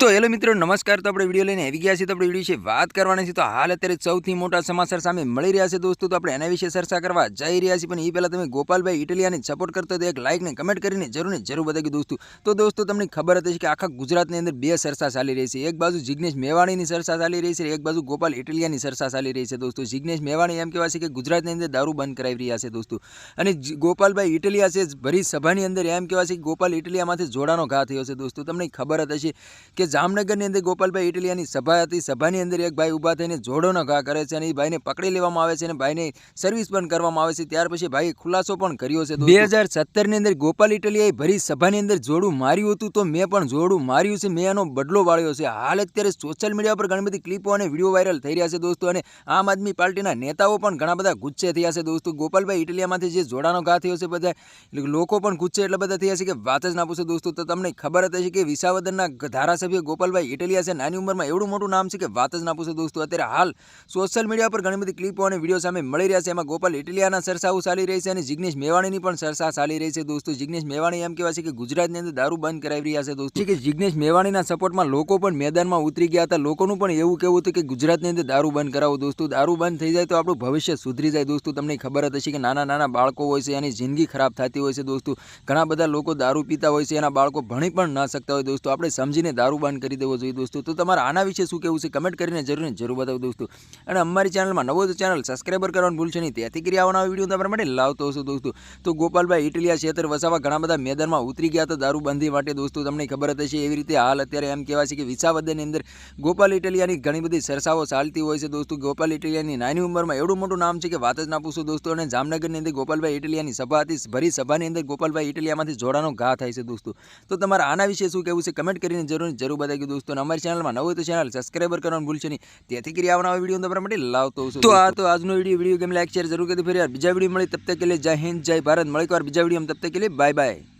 તો હેલો મિત્રો, નમસ્કાર. તો આપણે વીડિયો લઈને આવી ગયા છીએ. તો આપણે વીડિયો વિશે વાત કરવાની છે. તો હાલ અત્યારે સૌથી મોટા સમાચાર સામે મળી રહ્યા છે દોસ્તો. તો આપણે એના વિશે ચર્ચા કરવા જઈ રહ્યા છીએ. પણ એ પહેલાં તમે ગોપાલભાઈ ઇટલિયાને સપોર્ટ કરતો તો એક લાઇકને કમેન્ટ કરીને જરૂરને જરૂર બતાવી દોસ્તો. તો દોસ્તો, તમને ખબર હતી કે આખા ગુજરાતની અંદર બે સરસા ચાલી રહી છે. એક બાજુ જિગ્નેશ મેવાણીની સરસા ચાલી રહી છે. એક બાજુ ગોપાલ ઇટલિયાની સરસા ચાલી રહી છે દોસ્તો. જિગ્નેશ મેવાણી એમ કહેવાય છે કે ગુજરાતની અંદર દારૂ બંધ કરાવી રહ્યા છે દોસ્તો. અને ગોપાલભાઈ ઇટલિયા છે ભરી સભાની અંદર એમ કહેવાય છે કે ગોપાલ ઇટલિયામાંથી જોડાનો ઘા થયો છે દોસ્તો. તમને ખબર હતી કે જામનગરની અંદર ગોપાલભાઈ ઇટલિયાની સભા હતી. સભાની અંદર એક ભાઈ ઊભા થઈને જોડોનો ઘા કરે છે અને એ ભાઈને પકડી લેવામાં આવે છે અને ભાઈને સર્વિસ પણ કરવામાં આવે છે. ત્યાર પછી ભાઈએ ખુલાસો પણ કર્યો છે બે હજાર સત્તરની અંદર ગોપાલ ઇટલિયાએ ભરી સભાની અંદર જોડું માર્યું હતું તો મેં પણ જોડું માર્યું છે. મેં એનો બદલો વાળ્યો છે. હાલ અત્યારે સોશિયલ મીડિયા પર ઘણી બધી ક્લિપો અને વીડિયો વાયરલ થઈ રહ્યા છે દોસ્તો અને આમ આદમી પાર્ટીના નેતાઓ પણ ઘણા બધા ગુસ્સે થયા છે દોસ્તો. ગોપાલભાઈ ઇટલિયામાંથી જે જોડાનો ઘા થયો છે બધા લોકો પણ ગુસ્સે એટલા બધા થયા છે કે વાત જ ના પૂછો દોસ્તો. તો તમને ખબર જ હશે કે વિસાવદનના ગ- ધારાસભ્ય ગોપાલભાઈ ઇટલિયા છે. નાની ઉંમરમાં એવડું મોટું નામ છે કે વાત જ ના પૂછો દોસ્તો. અત્યારે હાલ સોશિયલ મીડિયા પર ઘણી બધી ક્લિપો અને વીડિયો સામે મળી રહ્યા છે. એમાં ગોપાલ ઇટલિયાના સરસાઓ ચાલી રહી છે અને જિગ્નેશ મેવાણીની પણ સરસા ચાલી રહી છે દોસ્તો. જિગ્નેશ મેવાણી એમ કહેવાય છે કે ગુજરાતની અંદર દારૂ બંધ કરાવી રહ્યા છે દોસ્તો. કે જિગ્નેશ મેવાણીના સપોર્ટમાં લોકો પણ મેદાનમાં ઉતરી ગયા હતા. લોકોનું પણ એવું કહેવું હતું કે ગુજરાતની અંદર દારૂ બંધ કરાવો દોસ્તો. દારૂ બંધ થઈ જાય તો આપણું ભવિષ્ય સુધરી જાય દોસ્તો. તમને ખબર જ હશે કે નાના નાના બાળકો હોય છે, એની જિંદગી ખરાબ થતી હોય છે દોસ્તો. ઘણા બધા લોકો દારૂ પીતા હોય છે, એના બાળકો ભણી પણ ના શકતા હોય દોસ્તો. આપણે સમજીને દારૂ બંધ કરી દેવો જોઈએ દોસ્તો. તો તમારા આના વિશે શું કહેવું છે કમેન્ટ કરીને જરૂર જરૂર બતાવો દોસ્તો. અને અમારી ચેનલમાં નવો ચેનલ સબસ્ક્રાઈબર કરવાનું ભૂલશો નહીં. ત્યાંથી કરી આવવાના વીડિયો તમારા માટે લાવતો હશો દોસ્તો. તો ગોપાલભાઈ ઇટલિયા ક્ષેત્ર વસાવા ઘણા બધા મેદાનમાં ઉતરી ગયા હતા દારૂ બંધી માટે દોસ્તો. તમને ખબર હશે એવી રીતે હાલ અત્યારે એમ કહેવાય છે કે વિસાવદરની અંદર ગોપાલ ઇટલિયાની ઘણી બધી સરસાઓ ચાલતી હોય છે દોસ્તો. ગોપાલ ઇટલિયાની નાની ઉંમરમાં એવડું મોટું નામ છે કે વાત જ ના પૂછો દોસ્તો. અને જામનગરની અંદર ગોપાલભાઈ ઇટલિયાની સભા હતી. ભરી સભાની અંદર ગોપાલભાઈ ઇટલિયામાંથી જોડાનો ઘા થાય છે દોસ્તો. તો તમારા આના વિશે શું કહેવું છે કમેન્ટ કરીને જરૂર જરૂર બતાવી દોસ્તો. અમારી ચેનલમાં નવું તો ચેનલ સબસ્ક્રાઈબર કરવાનું ભૂલશે નહીં. તેથી કરી આવવાના વીડિયો તમારા માટે લાવતો હશું તો આ તો આજનો video video game like share જરૂર કરી ફરી યાર બીજા વીડિયો મળી. તબ તક કે લે. જય હિન્દ જય ભારત. મળી વાર બીજા વીડિયો તબ તક કે લે. Bye bye